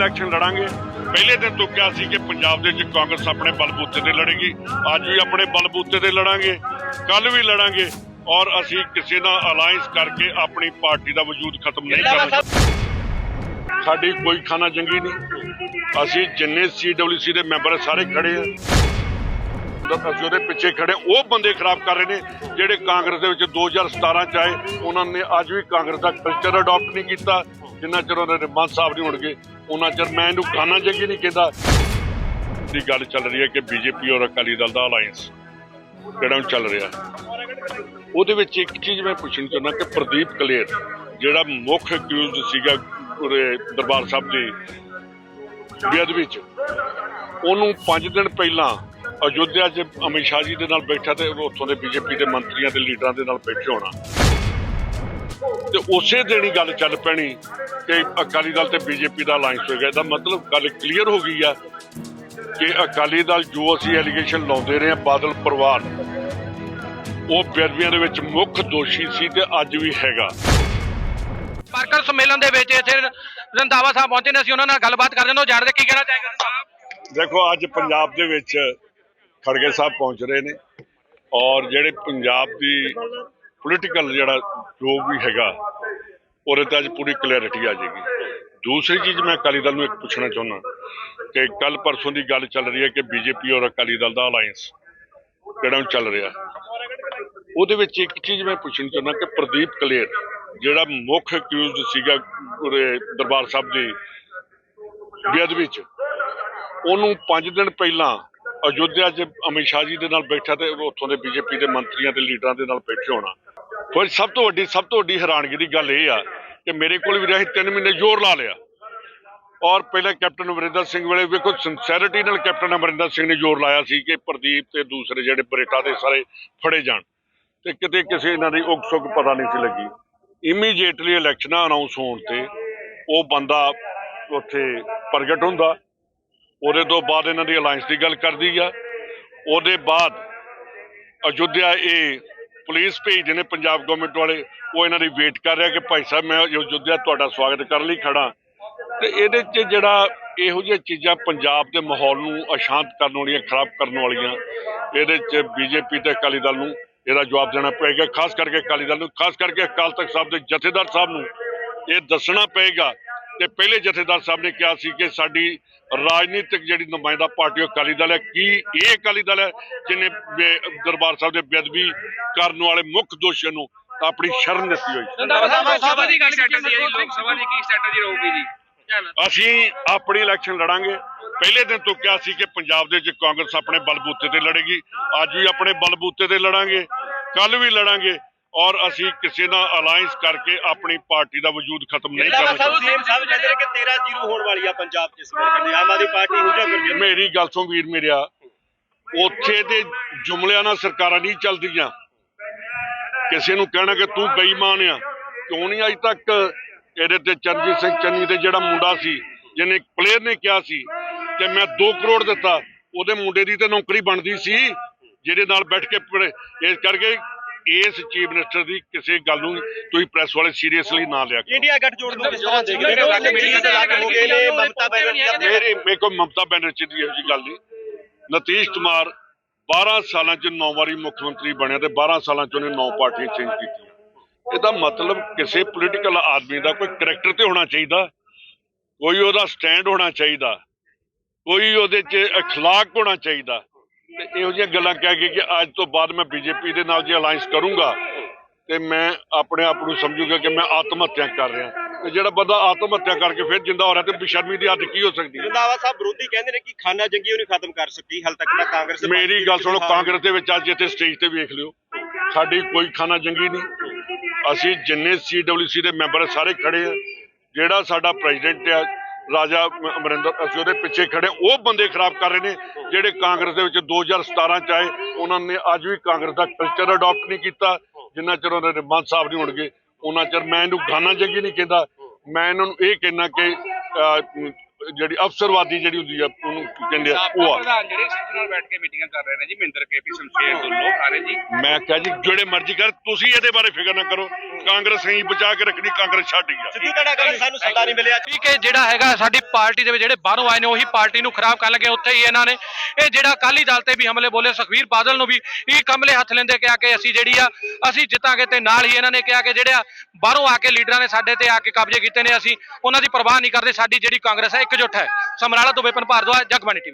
Election ਲੜਾਂਗੇ। ਪਹਿਲੇ ਦਿਨ ਤੋਂ ਕਿਹਾ ਸੀ ਕਿ ਪੰਜਾਬ ਦੇ ਵਿੱਚ ਕਾਂਗਰਸ ਆਪਣੇ ਬਲਬੂਤੇ ਤੇ ਲੜੇਗੀ। ਅੱਜ ਵੀ ਆਪਣੇ ਬਲਬੂਤੇ ਤੇ ਲੜਾਂਗੇ। ਕੱਲ ਵੀ ਲੜਾਂਗੇ। ਔਰ ਅਸੀਂ ਕਿਸੇ ਨਾਲ ਅਲਾਈਅੰਸ ਕਰਕੇ ਆਪਣੀ ਪਾਰਟੀ ਦਾ ਵਜੂਦ ਖਤਮ ਨਹੀਂ ਕਰਾਂਗੇ। ਸਾਡੀ ਕੋਈ ਖਾਨਾ ਜੰਗੀ ਨਹੀਂ। ਅਸੀਂ ਜਿੰਨੇ ਸੀਡਬਲਯੂਸੀ ਦੇ ਮੈਂਬਰ ਸਾਰੇ ਖੜੇ ਆ। ਅਸੀਂ ਉਹਦੇ ਪਿੱਛੇ ਖੜੇ ਉਹ ਬੰਦੇ ਖਰਾਬ ਕਰ ਰਹੇ ਨੇ ਜਿਹੜੇ ਕਾਂਗਰਸ ਦੇ ਵਿੱਚ 2017 ਚ ਆਏ ਉਹਨਾਂ ਨੇ ਅੱਜ ਵੀ ਕਾਂਗਰਸ ਦਾ ਕਲਚਰ ਅਡਾਪਟ ਨਹੀਂ ਕੀਤਾ। ਜਿੰਨਾ ਚਿਰ ਉਹਨਾਂ ਦੇ ਮਾਨ ਸਾਹਿਬ ਨਹੀਂ ਹੋਣਗੇ। ਉਹਨਾਂ ਚਿਰ ਮੈਂ ਇਹਨੂੰ ਖਾਨਾ ਜੰਗੀ ਨਹੀਂ ਕਹਿੰਦਾ। ਦੀ ਗੱਲ ਚੱਲ ਰਹੀ ਹੈ ਕਿ ਬੀਜੇਪੀ ਔਰ ਅਕਾਲੀ ਦਲ ਦਾ ਅਲਾਈਅੰਸ ਕਿਹੜਾ ਚੱਲ ਰਿਹਾ। ਉਹਦੇ ਵਿੱਚ ਇੱਕ ਚੀਜ਼ ਮੈਂ ਪੁੱਛਣੀ ਚਾਹੁੰਦਾ ਕਿ ਪ੍ਰਦੀਪ ਕਲੇਰ, ਜਿਹੜਾ ਮੁੱਖ ਅਕਿਊਜ਼ਡ ਸੀਗਾ ਉਰੇ ਦਰਬਾਰ ਸਾਹਿਬ ਦੀ ਬੇਅਦਬੀ ਵਿੱਚ, ਉਹਨੂੰ 5 ਦਿਨ ਪਹਿਲਾਂ ਅਯੁੱਧਿਆ 'ਚ ਅਮਿਤ ਸ਼ਾਹ ਜੀ ਦੇ ਨਾਲ ਬੈਠਾ ਤੇ ਉੱਥੋਂ ਦੇ ਬੀਜੇਪੀ ਦੇ ਮੰਤਰੀਆਂ ਤੇ ਲੀਡਰਾਂ ਦੇ ਨਾਲ ਬੈਠੇ ਹੋਣਾ। ਤੇ ਉਸੇ ਦਿਨ ਹੀ ਗੱਲ ਚੱਲ ਪੈਣੀ ਕਿ ਅਕਾਲੀ ਦਲ ਤੇ ਬੀਜੇਪੀ ਦਾ ਅਲਾਈਅੰਸ ਹੋ ਗਿਆ। ਇਹਦਾ ਮਤਲਬ ਗੱਲ ਕਲੀਅਰ ਹੋ ਗਈ ਆ ਕਿ ਅਕਾਲੀ ਦਲ ਜੋ ਅਸੀਂ ਐਲੀਗੇਸ਼ਨ ਲਾਉਂਦੇ ਰਹੇ ਆ ਬਾਦਲ ਪਰਿਵਾਰ ਉਹ ਬੇਅਦਬੀਆਂ ਦੇ ਵਿੱਚ ਮੁੱਖ ਦੋਸ਼ੀ ਸੀ ਤੇ ਅੱਜ ਵੀ ਹੈਗਾ। ਵਰਕਰ ਸੰਮੇਲਨ ਦੇ ਵਿੱਚ ਇੱਥੇ ਰੰਦਾਵਾ ਸਾਹਿਬ ਪਹੁੰਚੇ ਨੇ ਅਸੀਂ ਉਹਨਾਂ ਨਾਲ ਗੱਲਬਾਤ ਕਰਦੇ ਨੇ ਉਹ ਜਾਣਦੇ ਕੀ ਕਹਿਣਾ ਸਾਹਿਬ? ਦੇਖੋ ਅੱਜ ਪੰਜਾਬ ਦੇ ਵਿੱਚ ਖੜਗੇ ਸਾਹਿਬ ਪਹੁੰਚ ਰਹੇ ਨੇ ਔਰ ਜਿਹੜੇ ਪੰਜਾਬ ਦੀ ਪੋਲੀਟੀਕਲ ਜਿਹੜਾ ਜੋ ਵੀ ਹੈਗਾ, ਉਹਦੇ ਤੇ ਅੱਜ ਪੂਰੀ ਕਲੈਰਿਟੀ ਆ ਜਾਏਗੀ। ਦੂਸਰੀ ਚੀਜ਼ ਮੈਂ ਅਕਾਲੀ ਦਲ ਨੂੰ ਇੱਕ ਪੁੱਛਣਾ ਚਾਹੁੰਦਾ ਕਿ ਕੱਲ ਪਰਸੋਂ ਦੀ ਗੱਲ ਚੱਲ ਰਹੀ ਹੈ ਕਿ ਬੀਜੇਪੀ ਔਰ ਅਕਾਲੀ ਦਲ ਦਾ ਅਲਾਈਅੰਸ ਕਿਹੜਾ ਹੁਣ ਚੱਲ ਰਿਹਾ? ਉਹਦੇ ਵਿੱਚ ਇੱਕ ਚੀਜ਼ ਮੈਂ ਪੁੱਛਣੀ ਚਾਹੁੰਦਾ ਕਿ ਪ੍ਰਦੀਪ ਕਲੇਰ, ਜਿਹੜਾ ਮੁੱਖ ਅਕਿਊਜ਼ਡ ਸੀਗਾ ਉਹਦੇ ਦਰਬਾਰ ਸਾਹਿਬ ਦੀ ਬੇਅਦਬੀ ਚ, ਉਹਨੂੰ 5 ਦਿਨ ਪਹਿਲਾਂ ਅਯੁੱਧਿਆ 'ਚ ਅਮਿਤ ਸ਼ਾਹ ਜੀ ਦੇ ਨਾਲ ਬੈਠਾ ਤੇ ਉੱਥੋਂ ਦੇ ਬੀਜੇਪੀ ਦੇ ਮੰਤਰੀਆਂ ਤੇ ਲੀਡਰਾਂ ਦੇ ਨਾਲ ਬੈਠੇ ਹੋਣਾ। ਫਿਰ ਸਭ ਤੋਂ ਵੱਡੀ, ਸਭ ਤੋਂ ਵੱਡੀ ਹੈਰਾਨਗੀ ਦੀ ਗੱਲ ਇਹ ਆ ਕਿ ਮੇਰੇ ਕੋਲ ਵੀ ਰਹੀ 3 ਮਹੀਨੇ ਜ਼ੋਰ ਲਾ ਲਿਆ। ਔਰ ਪਹਿਲਾਂ ਕੈਪਟਨ ਅਮਰਿੰਦਰ ਸਿੰਘ ਵੇਲੇ ਵੇਖੋ ਸਿੰਸੈਰਿਟੀ ਨਾਲ ਕੈਪਟਨ ਅਮਰਿੰਦਰ ਸਿੰਘ ਨੇ ਜ਼ੋਰ ਲਾਇਆ ਸੀ ਕਿ ਪ੍ਰਦੀਪ ਤੇ ਦੂਸਰੇ ਜਿਹੜੇ ਬਰੇਟਾ ਦੇ ਸਾਰੇ ਫੜੇ ਜਾਣ। ਤੇ ਕਿਤੇ ਕਿਸੇ ਇਹਨਾਂ ਦੀ ਉਗ ਸੁਗ ਪਤਾ ਨਹੀਂ ਸੀ ਲੱਗੀ। ਇਮੀਡੀਏਟਲੀ ਇਲੈਕਸ਼ਨਾਂ ਅਨਾਉਂਸ ਹੋਣ ਤੇ ਉਹ ਬੰਦਾ ਉੱਥੇ ਪ੍ਰਗਟ ਹੁੰਦਾ। ਉਹਦੇ ਤੋਂ ਬਾਅਦ ਇਹਨਾਂ ਦੀ ਅਲਾਈਅੰਸ ਦੀ ਗੱਲ ਕਰਦੀ ਆ। ਉਹਦੇ ਬਾਅਦ ਅਯੁੱਧਿਆ ਇਹ ਪੁਲਿਸ ਭੇਜਦੇ ਨੇ ਪੰਜਾਬ ਗਵਰਨਮੈਂਟ ਵਾਲੇ। ਉਹ ਇਹਨਾਂ ਦੀ ਵੇਟ ਕਰ ਰਿਹਾ ਕਿ ਭਾਈ ਸਾਹਿਬ, ਮੈਂ ਅਯੁੱਧਿਆ ਤੁਹਾਡਾ ਸਵਾਗਤ ਕਰਨ ਲਈ ਖੜਾ। ਤੇ ਇਹਦੇ 'ਚ ਜਿਹੜਾ ਇਹੋ ਜਿਹੀਆਂ ਚੀਜ਼ਾਂ ਪੰਜਾਬ ਦੇ ਮਾਹੌਲ ਨੂੰ ਅਸ਼ਾਂਤ ਕਰਨ ਵਾਲੀਆਂ, ਖਰਾਬ ਕਰਨ ਵਾਲੀਆਂ, ਇਹਦੇ 'ਚ ਬੀਜੇਪੀ ਤੇ ਅਕਾਲੀ ਦਲ ਨੂੰ ਇਹਦਾ ਜਵਾਬ ਦੇਣਾ ਪਏਗਾ। ਖਾਸ ਕਰਕੇ ਅਕਾਲੀ ਦਲ ਨੂੰ, ਖਾਸ ਕਰਕੇ ਅਕਾਲ ਤਖਤ ਸਾਹਿਬ ਦੇ ਜਥੇਦਾਰ ਸਾਹਿਬ ਨੂੰ ਇਹ ਦੱਸਣਾ ਪਏਗਾ ਤੇ ਪਹਿਲੇ ਜਥੇਦਾਰ ਸਾਹਿਬ ਨੇ ਕਿਹਾ ਸੀ ਕਿ ਸਾਡੀ ਰਾਜਨੀਤਿਕ ਜਿਹੜੀ ਨੁਮਾਇੰਦਾ ਪਾਰਟੀ ਉਹ ਅਕਾਲੀ ਦਲ ਹੈ। ਕੀ ਇਹ ਅਕਾਲੀ ਦਲ ਹੈ ਜਿਹਨੇ ਦਰਬਾਰ ਸਾਹਿਬ ਦੇ ਬੇਅਦਬੀ ਕਰਨ ਵਾਲੇ ਮੁੱਖ ਦੋਸ਼ੀਆਂ ਨੂੰ ਆਪਣੀ ਸ਼ਰਨ ਦਿੱਤੀ ਹੋਈ ਲੋਕ ਸਭਾ ਦੀ ਕੀ ਸਟ੍ਰੈਟਜੀ ਰਹੂਗੀ ਜੀ। ਅਸੀਂ ਆਪਣੀ ਇਲੈਕਸ਼ਨ ਲੜਾਂਗੇ। ਪਹਿਲੇ ਦਿਨ ਤੋਂ ਕਿਹਾ ਸੀ ਕਿ ਪੰਜਾਬ ਦੇ ਵਿੱਚ ਕਾਂਗਰਸ ਆਪਣੇ ਬਲਬੂਤੇ ਤੇ ਲੜੇਗੀ। ਅੱਜ ਵੀ ਆਪਣੇ ਬਲਬੂਤੇ ਤੇ ਲੜਾਂਗੇ। ਕੱਲ ਵੀ ਲੜਾਂਗੇ। ਔਰ ਅਸੀਂ ਕਿਸੇ ਨਾਲ ਅਲਾਈਅੰਸ ਕਰਕੇ ਆਪਣੀ ਪਾਰਟੀ ਦਾ ਵਜੂਦ ਖਤਮ ਨਹੀਂ ਰੰਦਾਵਾ ਸਾਹਿਬ ਕਰਾਂਗੇ ਸੀਐਮ ਸਾਹਿਬ ਕਹਿੰਦੇ ਨੇ ਕਿ 13 ਜ਼ੀਰੋ ਹੋਣ ਵਾਲੀ ਆ ਪੰਜਾਬ 'ਚ ਇਸ ਵਾਰ ਕਹਿੰਦੇ ਆਮ ਆਦਮੀ ਪਾਰਟੀ ਹੋ ਜਾ ਫਿਰ ਮੇਰੀ ਗੱਲ ਸੁਣ ਵੀਰ ਮੇਰਿਆ ਉੱਥੇ ਦੇ ਜੁਮਲਿਆਂ ਨਾਲ ਸਰਕਾਰਾਂ ਨਹੀਂ ਚੱਲਦੀਆਂ ਕਿਸੇ ਨੂੰ ਕਹਿਣਾ ਕਿ ਤੂੰ ਬੇਈਮਾਨ ਆ ਕਿਉਂ ਨਹੀਂ ਅਜ ਤੱਕ ਇਹਦੇ ਤੇ ਚਰਨਜੀਤ ਸਿੰਘ ਚੰਨੀ ਦੇ ਜਿਹੜਾ ਮੁੰਡਾ ਸੀ ਜਿਹਨੇ ਪਲੇਅਰ ਨੇ ਕਿਹਾ ਸੀ ਕਿ ਮੈਂ 2 ਕਰੋੜ ਦਿੱਤਾ ਉਹਦੇ ਮੁੰਡੇ ਦੀ ਤੇ ਨੌਕਰੀ ਬਣਦੀ ਸੀ ਜਿਹਦੇ ਨਾਲ ਬੈਠ ਕੇ। ਇਸ ਕਰਕੇ ਇਸ ਚੀਫ ਮਿਨਿਸਟਰ ਦੀ ਕਿਸੇ ਗੱਲ ਨੂੰ ਤੁਸੀਂ ਪ੍ਰੈਸ ਵਾਲੇ ਸੀਰੀਅਸਲੀ ਨਾ ਲਿਆ ਕਰੋ ਇੰਡੀਆ ਗੱਠਜੋੜ ਨੂੰ ਕਿਸ ਤਰ੍ਹਾਂ ਦੇਖਦੇ ਨੇ ਲੱਗ ਮੀਡੀਆ ਤੇ ਲੱਗ ਹੋ ਗਏ ਨੇ ਮਮਤਾ ਬੈਨਰਜੀ ਆਪਣੇ ਮੇਰੀ ਮੇਰੇ ਕੋਲ ਮਮਤਾ ਬੈਨਰਜੀ ਦੀ ਇਹੋ ਜਿਹੀ ਗੱਲ ਨਹੀਂ ਨਤੀਸ਼ ਕੁਮਾਰ 12 ਸਾਲਾਂ ਚ 9 ਵਾਰੀ ਮੁੱਖ ਮੰਤਰੀ ਬਣਿਆ ਤੇ 12 ਸਾਲਾਂ ਚ ਉਹਨੇ 9 ਪਾਰਟੀਆਂ ਚੇਂਜ ਕੀਤੀਆਂ ਇਹਦਾ ਮਤਲਬ ਕਿਸੇ ਪੋਲੀਟੀਕਲ ਆਦਮੀ ਦਾ ਕੋਈ ਕਰੈਕਟਰ ਤੇ ਹੋਣਾ ਚਾਹੀਦਾ ਕੋਈ ਉਹਦਾ ਸਟੈਂਡ ਹੋਣਾ ਚਾਹੀਦਾ ਕੋਈ ਉਹਦੇ 'ਚ اخلاق ਹੋਣਾ ਚਾਹੀਦਾ ਤੇ ਇਹੋ ਜਿਹੀਆਂ ਗੱਲਾਂ ਕਹਿ ਕੇ ਕਿ ਅੱਜ ਤੋਂ ਬਾਅਦ ਮੈਂ ਬੀਜੇਪੀ ਦੇ ਨਾਲ ਜੇ ਅਲਾਈਅੰਸ ਕਰੂੰਗਾ ਤੇ ਮੈਂ ਆਪਣੇ ਆਪ ਨੂੰ ਸਮਝੂਗਾ ਕਿ ਮੈਂ ਆਤਮ ਹੱਤਿਆ ਕਰ ਰਿਹਾ। ਤੇ ਜਿਹੜਾ ਬੰਦਾ ਆਤਮ ਹੱਤਿਆ ਕਰਕੇ ਫਿਰ ਜਿੰਦਾ ਹੋ ਰਿਹਾ ਤੇ ਬੇਸ਼ਰਮੀ ਦੀ ਹੱਦ ਕੀ ਹੋ ਸਕਦੀ ਹੈ? ਰੰਦਾਵਾ ਸਾਹਿਬ ਵਿਰੋਧੀ ਕਹਿੰਦੇ ਨੇ ਕਿ ਖਾਨਾ ਜੰਗੀ ਉਹ ਨਹੀਂ ਖਤਮ ਕਰ ਸਕੀ ਹਾਲ ਤੱਕ ਤਾਂ ਕਾਂਗਰਸ ਮੇਰੀ ਗੱਲ ਸੁਣੋ ਕਾਂਗਰਸ ਦੇ ਵਿੱਚ ਅੱਜ ਇੱਥੇ ਸਟੇਜ ਤੇ ਵੇਖ ਲਿਓ। ਸਾਡੀ ਕੋਈ ਖਾਨਾ ਜੰਗੀ ਨਹੀਂ। ਅਸੀਂ ਜਿੰਨੇ ਸੀਡਬਲਯੂਸੀ ਦੇ ਮੈਂਬਰ ਸਾਰੇ ਖੜੇ ਆ। ਜਿਹੜਾ ਸਾਡਾ ਪ੍ਰੈਜ਼ੀਡੈਂਟ ਆ ਰਾਜਾ ਅਮਰਿੰਦਰ ਅਸੀਂ ਉਹਦੇ ਪਿੱਛੇ ਖੜੇ, ਉਹ ਬੰਦੇ ਖਰਾਬ ਕਰ ਰਹੇ ਨੇ, ਜਿਹੜੇ ਕਾਂਗਰਸ ਦੇ ਵਿੱਚ 2017 ਚ ਆਏ, ਉਹਨਾਂ ਨੇ ਅੱਜ ਵੀ ਕਾਂਗਰਸ ਦਾ ਕਲਚਰ ਅਡਾਪਟ ਨਹੀਂ ਕੀਤਾ, ਜਿੰਨਾ ਚਿਰ ਉਹਨਾਂ ਦੇ ਮਾਨ ਸਾਹਿਬ ਨਹੀਂ ਹੋਣਗੇ, ਉਹਨਾਂ ਚਿਰ ਮੈਂ ਇਹਨੂੰ ਗਾਨਾ ਜੰਗੀ ਨਹੀਂ ਕਹਿੰਦਾ, ਮੈਂ ਇਹਨਾਂ ਨੂੰ ਇਹ ਕਹਿਣਾ ਕਿ ਜਿਹੜੀ ਅਫਸਰਵਾਦੀ ਜਿਹੜੀ ਹੁੰਦੀ ਆ ਉਹਨੂੰ ਕੀ ਕਹਿੰਦੇ ਆ ਉਹ ਆ। ਪ੍ਰਧਾਨ ਜਿਹੜੇ ਸਿੱਧੂ ਨਾਲ ਬੈਠ ਕੇ ਮੀਟਿੰਗਾਂ ਕਰ ਰਹੇ ਨੇ ਜੀ ਮਹਿੰਦਰ ਕੇਪੀ ਸ਼ਮਸ਼ੇਰ ਢੁੱਲੋਂ ਸਾਰੇ ਜੀ। ਮੈਂ ਕਿਹਾ ਜੀ ਜਿਹੜੇ ਮਰਜ਼ੀ ਕਰ ਤੁਸੀਂ ਇਹਦੇ ਬਾਰੇ ਫਿਕਰ ਨਾ ਕਰੋ। ਕਾਂਗਰਸ ਨਹੀਂ ਬਚਾ ਕੇ ਰੱਖਣੀ ਕਾਂਗਰਸ ਛੱਡ ਗਿਆ ਸਿੱਧੂ ਤੁਹਾਡਾ ਕਹਿੰਦੇ ਸਾਨੂੰ ਸੱਦਾ ਨਹੀਂ ਮਿਲਿਆ? ਠੀਕ ਹੈ ਜਿਹੜਾ ਹੈਗਾ ਸਾਡੀ ਪਾਰਟੀ ਦੇ ਵਿੱਚ ਜਿਹੜੇ ਬਾਹਰੋਂ ਆਏ ਨੇ ਉਹੀ ਪਾਰਟੀ ਨੂੰ ਖਰਾਬ ਕਰਨ ਲੱਗੇ ਉੱਥੇ ਹੀ ਇਹਨਾਂ ਨੇ। ਇਹ ਜਿਹੜਾ ਅਕਾਲੀ ਦਲ ਤੇ ਵੀ ਹਮਲੇ ਬੋਲੇ ਸੁਖਵੀਰ ਬਾਦਲ ਨੂੰ ਵੀ ਇਹ ਕਮਲੇ ਹੱਥ ਲੈਂਦੇ ਕਿਹਾ ਕਿ ਅਸੀਂ ਜਿਹੜੀ ਆ ਅਸੀਂ ਜਿੱਤਾਂਗੇ ਤੇ ਨਾਲ ਹੀ ਇਹਨਾਂ ਨੇ ਕਿਹਾ ਕਿ ਜਿਹੜੇ ਆ ਬਾਹਰੋਂ ਆ ਕੇ ਲੀਡਰਾਂ ਨੇ ਸਾਡੇ ਤੇ ਆ ਕੇ ਕਬਜ਼ੇ ਕੀਤੇ ਨੇ, ਅਸੀਂ ਉਹਨਾਂ ਦੀ ਪਰਵਾਹ ਨਹੀਂ ਕਰਦੇ, ਸਾਡੀ ਜਿਹੜੀ ਕਾਂਗਰਸ ਹੈ, ਇਕਜੁੱਟ ਹੈ। ਸਮਰਾਲਾ ਤੋਂ ਵਿਪਨ ਭਾਰਦਵਾਜ ਜਗਬਾਣੀ